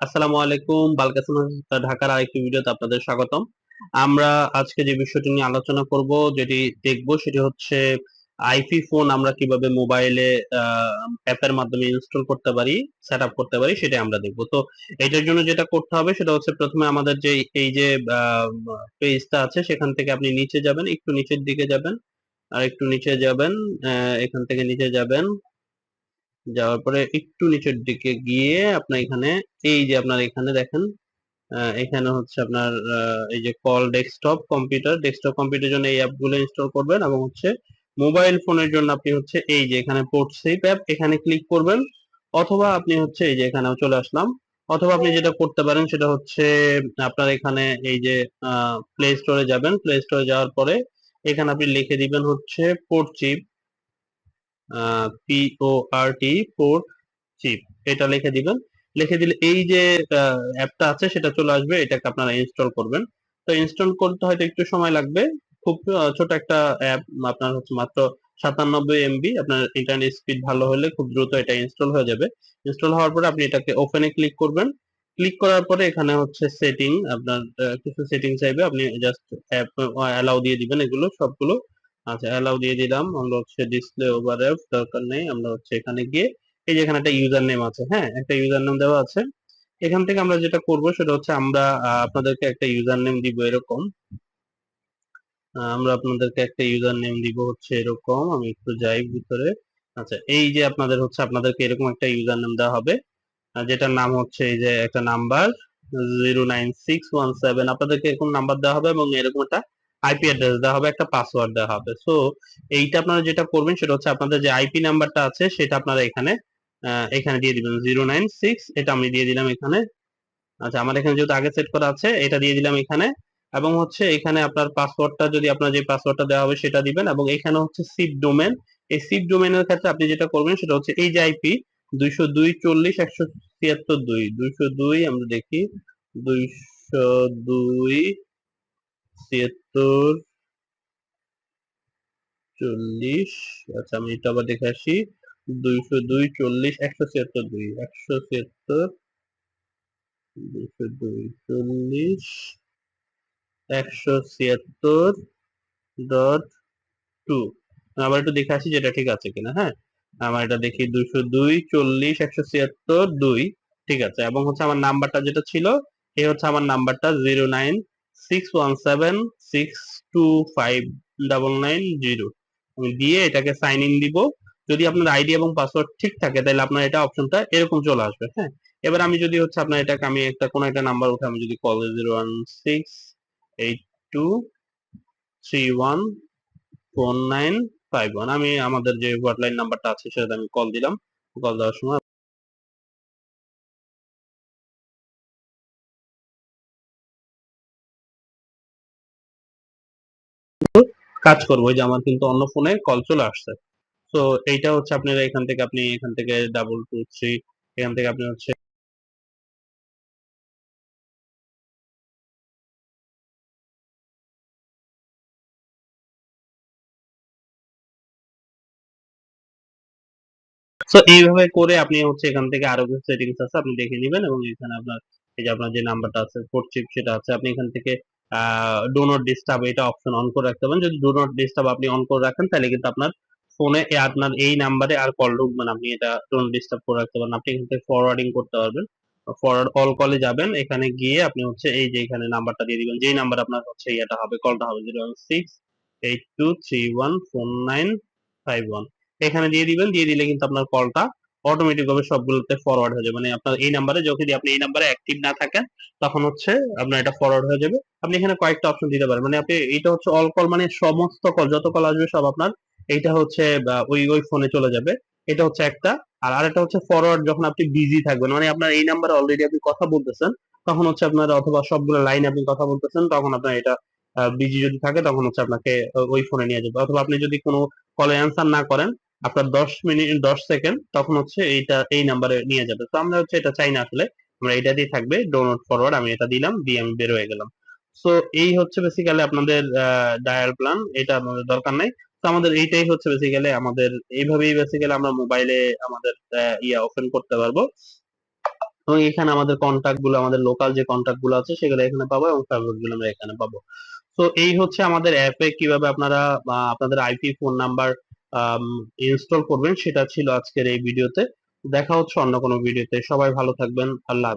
আসসালামু আলাইকুম বালকাসম ঢাকার আরেকটি ভিডিওতে আপনাদের স্বাগতম। আমরা আজকে যে বিষয়টি নিয়ে আলোচনা করব, যেটি দেখব সেটি হচ্ছে আইপি ফোন আমরা কীভাবে মোবাইলে অ্যাপের মাধ্যমে ইনস্টল করতে পারি সেট আপ করতে পারি, সেটা আমরা দেখব। তো এটার জন্য যেটা করতে হবে সেটা হচ্ছে প্রথমে আমাদের যে, এই যে পেজটা আছে, সেখান থেকে আপনি নিচে যাবেন, একটু নিচের দিকে যাবেন, আর একটু নিচে যাবেন এখান থেকে নিচে যাবেন। যাওয়ার পরে একটু নিচের দিকে গিয়ে আপনার এখানে, এই যে আপনার এখানে দেখেন এখানে হচ্ছে আপনার এই যে call desktop computer desktop computer জন্য এই অ্যাপগুলো ইনস্টল করবেন এবং হচ্ছে মোবাইল ফোনের জন্য আপনি হচ্ছে এই যে এখানে পোর্ট সেভ অ্যাপ এখানে ক্লিক করবেন। অথবা আপনি হচ্ছে এই যে এখানেও চলে আসলাম। অথবা আপনি যেটা করতে পারেন সেটা হচ্ছে আপনার এখানে এই যে প্লে স্টোরে যাবেন। প্লে স্টোরে যাওয়ার পরে এখানে আপনি লিখে দিবেন হচ্ছে port chip P O R T port chip এটা লিখে দিবেন। লিখে দিলে এই যে অ্যাপটা আছে, সেটা চলে আসবে। এটাকে আপনারা ইনস্টল করবেন। তো ইনস্টল করতে হয়তো একটু সময় লাগবে। খুব ছোট একটা অ্যাপ আপনার হচ্ছে মাত্র সাতানব্বই এমবি আপনার ইন্টারনেট স্পিড ভালো হলে খুব দ্রুত এটা ইনস্টল হয়ে যাবে। ইনস্টল হওয়ার পরে আপনি এটাকে ওপেনে ক্লিক করবেন। ক্লিক করার পরে এখানে হচ্ছে সেটিং আপনার কিছু সেটিং চাইবে। আপনি জাস্ট অ্যাপ অ্যালাউ দিয়ে দিবেন এগুলো, সবগুলো। আচ্ছা অ্যালাউ দিয়ে দিলাম। আমরা হচ্ছে ডিসপ্লে ওভার অ্যাপ দরকার নেই। আমরা হচ্ছে এখানে গিয়ে, এই যে এখানে একটা ইউজার নেম আছে হ্যাঁ? একটা ইউজার নেম দেওয়া আছে। এখান থেকে আমরা যেটা করব সেটা হচ্ছে আমরা আপনাদেরকে একটা ইউজার নেম দিব এরকম। আমরা আপনাদেরকে একটা ইউজার নেম দিব হচ্ছে এরকম। আমি একটু যাই ভিতরে। আচ্ছা এই যে আপনাদের হচ্ছে, আপনাদেরকে এরকম একটা ইউজার নেম দেওয়া হবে। যেটার নাম হচ্ছে এই যে একটা number zero nine six one seven আপনাদেরকে এরকম নাম্বার দেওয়া হবে এবং এরকম একটা আইপি অ্যাড্রেস দেওয়া হবে, একটা পাসওয়ার্ড দেওয়া হবে। সো এইটা আপনারা যেটা করবেন সেটা হচ্ছে আপনাদের যে আইপি নাম্বারটা আছে, সেটা আপনারা এখানে এখানে দিয়ে দিবেন। জিরো নাইন সিক্স এটা আমি দিয়ে দিলাম এখানে। আচ্ছা আমার এখানে যেহেতু আগে সেট করা আছে, এটা দিয়ে দিলাম এখানে। এবং হচ্ছে এখানে আপনার পাসওয়ার্ডটা যদি আপনার যে পাসওয়ার্ডটা দেওয়া হবে, সেটা দিবেন। এবং এখানে হচ্ছে সিপ ডোমেন এই সিপ ডোমেনের ক্ষেত্রে আপনি যেটা করবেন, সেটা হচ্ছে এই যে আইপি দুইশো দুই চল্লিশ একশো ছিয়াত্তর দুই। দুইশো দুই, আমরা দেখি, দুইশো দুই ছিয়াত্তর চল্লিশ আচ্ছা আমি এটা আবার দেখে আসি, দুইশো দুই, চল্লিশ, একশো ছিয়াত্তর দুই, একশো ছিয়াত্তর, দুইশো দুই, চল্লিশ, একশো ছিয়াত্তর ডট টু। আবার একটু দেখে আসি যেটা ঠিক আছে কিনা হ্যাঁ? আমার এটা দেখি দুইশো দুই, চল্লিশ, একশো ছিয়াত্তর দুই, ঠিক আছে। এবং হচ্ছে আমার নাম্বারটা যেটা ছিল এই হচ্ছে আমার নাম্বারটা zero nine six one seven six two five double nine আমি দিয়ে এটাকে সাইন ইন দিব। যদি আপনার আইডি এবং পাসওয়ার্ড ঠিক থাকে, তাহলে আপনার এটা অপশনটা এরকম চলে আসবে হ্যাঁ? এবার আমি যদি হচ্ছে আপনার এটাকে আমি একটা, কোনো একটা নাম্বার উঠে আমি যদি call zero one six eight two three one four nine five one আমি আমাদের যে হটলাইন নাম্বারটা আছে, সেটাতে আমি কল দিলাম। কল দেওয়ার সময় কাজ করব। যে আমার কিন্তু অন্য ফোনে কল চলে আসছে। তো এইটা হচ্ছে আপনারা এখান থেকে আপনি এখান থেকে ডাবল টু থ্রি এখান থেকে আপনি হচ্ছে তো এইভাবে করে আপনি হচ্ছে এখান থেকে আরও কিছু সেটিংস আছে, আপনি দেখে নেবেন এবং এখানে আপনার এই যে আপনার যে নাম্বারটা আছে পোর্ট চিপ সেটা আছে, আপনি এখান থেকে ডো নট ডিস্টার্ব এটা অপশন অন করে রাখতে পারেন। যদি ডো নট ডিস্টার্ব আপনি অন করে রাখেন, তাহলে কিন্তু আপনার ফোনে আপনার এই নাম্বারে আর কল ঢুকবে না। আপনি এটা ডো নট ডিস্টার্ব করে রাখতে পারেন। আপনি এখান থেকে ফরওয়ার্ডিং করতে পারবেন। ফরওয়ার্ড অল কলে যাবেন। এখানে গিয়ে আপনি হচ্ছে এই যে এখানে নাম্বারটা দিয়ে দিবেন। যেই নাম্বার আপনার হচ্ছে ইয়েটা হবে কলটা হবে zero one six eight two three one four nine five one এখানে দিয়ে দিবেন। দিয়ে দিলে কিন্তু আপনার কলটা অটোমেটিক ভাবে সবগুলোতে ফরওয়ার্ড হয়ে যাবে মানে আপনার এই নাম্বারে যদি আপনি এই নাম্বারে অ্যাক্টিভ না থাকেন, তখন হচ্ছে আপনার এটা ফরওয়ার্ড হয়ে যাবে। আপনি এখানে কয়েকটা অপশন দিতে পারেন। মানে আপনি এটা হচ্ছে অল কল মানে সমস্ত কল যত কল আসবে সব আপনার এইটা হচ্ছে ওই ওই ফোনে চলে যাবে। এটা হচ্ছে একটা। আর আরেকটা হচ্ছে ফরওয়ার্ড যখন আপনি বিজি থাকবেন মানে আপনার এই নাম্বারে অলরেডি আপনি কথা বলতেছেন, তখন হচ্ছে আপনার অথবা সবগুলো লাইন আপনি কথা বলতেছেন, তখন আপনার এটা বিজি যদি থাকে, তখন হচ্ছে আপনাকে ওই ফোনে নিয়ে যাবে। অথবা আপনি যদি কোনো কলে অ্যান্সার না করেন আপনার দশ মিনিট, দশ সেকেন্ড, তখন হচ্ছে এইটা, এই নাম্বারে নিয়ে যাবে। তো আমরা হচ্ছে এটা চাই না আসলে। আমরা এটা দিয়ে থাকবে ডোনট ফরওয়ার্ড আমি এটা দিলাম, দিয়ে আমি বের হয়ে গেলাম। সো এই হচ্ছে বেসিক্যালি আপনাদের ডায়াল প্ল্যান এটা আমাদের দরকার নাই। তো আমাদের এইটাই হচ্ছে বেসিক্যালি আমাদের, এইভাবেই বেসিক্যালি আমরা মোবাইলে আমাদের ইয়া ওপেন করতে পারব। এবং এখানে আমাদের কন্টাক্টগুলো, আমাদের লোকাল যে কন্টাক্টগুলো আছে, সেগুলো এখানে পাবো এবং ফেভারিটগুলো আমরা এখানে পাবো। তো এই হচ্ছে আমাদের অ্যাপে কীভাবে আপনারা আপনাদের আইপি ফোন নাম্বার ইনস্টল করবেন, সেটা ছিল আজকের এই ভিডিওতে দেখা হচ্ছে অন্য কোনো ভিডিওতে সবাই ভালো থাকবেন। আল্লাহ হাফেজ।